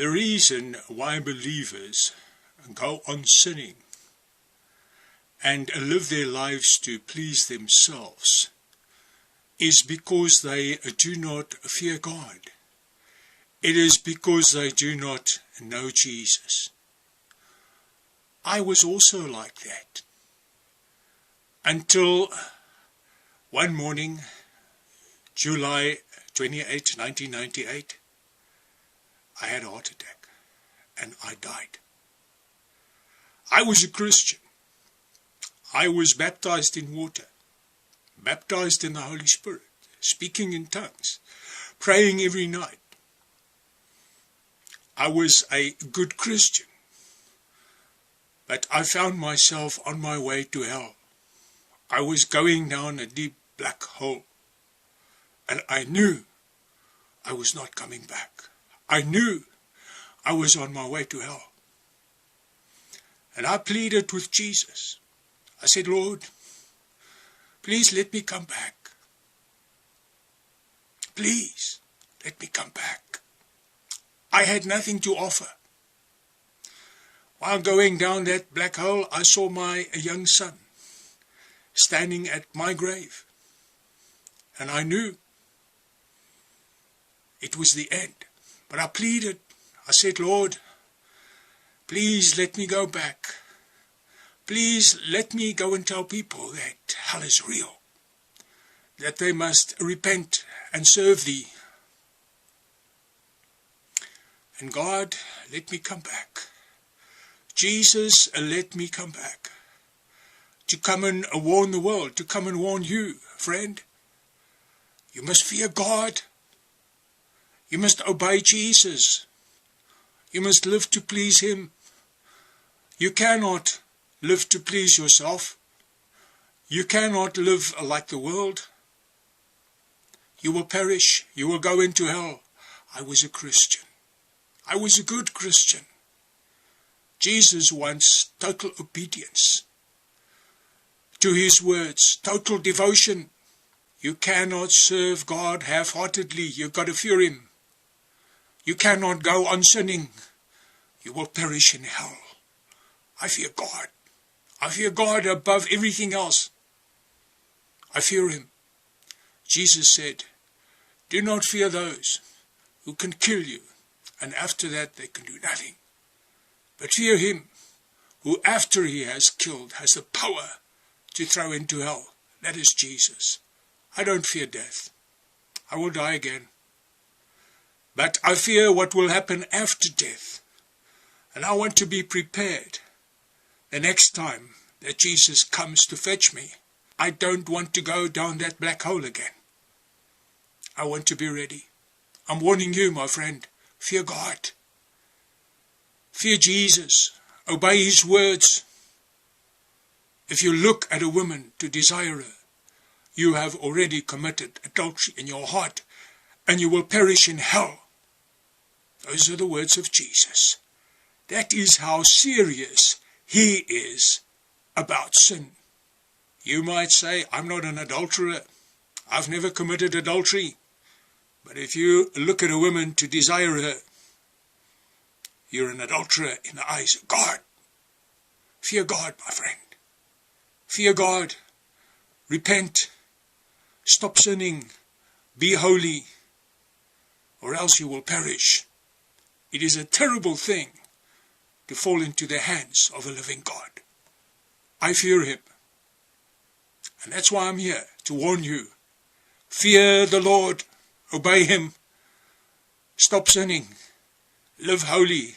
The reason why believers go on sinning and live their lives to please themselves is because they do not fear God. It is because they do not know Jesus. I was also like that. Until one morning, July 28, 1998, I had a heart attack and I died. I was a Christian. I was baptized in water, baptized in the Holy Spirit, speaking in tongues, praying every night. I was a good Christian, but I found myself on my way to hell. I was going down a deep black hole, and I knew I was not coming back. I knew I was on my way to hell. And I pleaded with Jesus. I said, Lord, please let me come back. Please let me come back. I had nothing to offer. While going down that black hole, I saw my young son standing at my grave. And I knew it was the end. But I pleaded. I said, Lord, please let me go back. Please let me go and tell people that hell is real, that they must repent and serve thee. And God, let me come back. Jesus, let me come back. To come and warn the world, to come and warn you, friend. You must fear God. You must obey Jesus. You must live to please Him. You cannot live to please yourself. You cannot live like the world. You will perish. You will go into hell. I was a Christian. I was a good Christian. Jesus wants total obedience to his words, total devotion. You cannot serve God half-heartedly. You've got to fear him. You cannot go on sinning. You will perish in hell. I fear God. I fear God above everything else. I fear him. Jesus said, Do not fear those who can kill you, and after that they can do nothing. But fear him who after he has killed has the power to throw into hell. That is Jesus. I don't fear death. I will die again. But I fear what will happen after death. And I want to be prepared the next time that Jesus comes to fetch me. I don't want to go down that black hole again. I want to be ready. I'm warning you, my friend. Fear God. Fear Jesus. Obey his words. If you look at a woman to desire her, you have already committed adultery in your heart and you will perish in hell. Those are the words of Jesus. That is how serious he is about sin. You might say, I'm not an adulterer. I've never committed adultery. But if you look at a woman to desire her, you're an adulterer in the eyes of God. Fear God, my friend. Fear God. Repent. Stop sinning. Be holy or else you will perish. It is a terrible thing to fall into the hands of a living God. I fear him. And that's why I'm here, to warn you. Fear the Lord, obey him, stop sinning, live holy,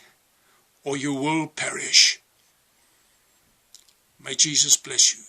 or you will perish. May Jesus bless you.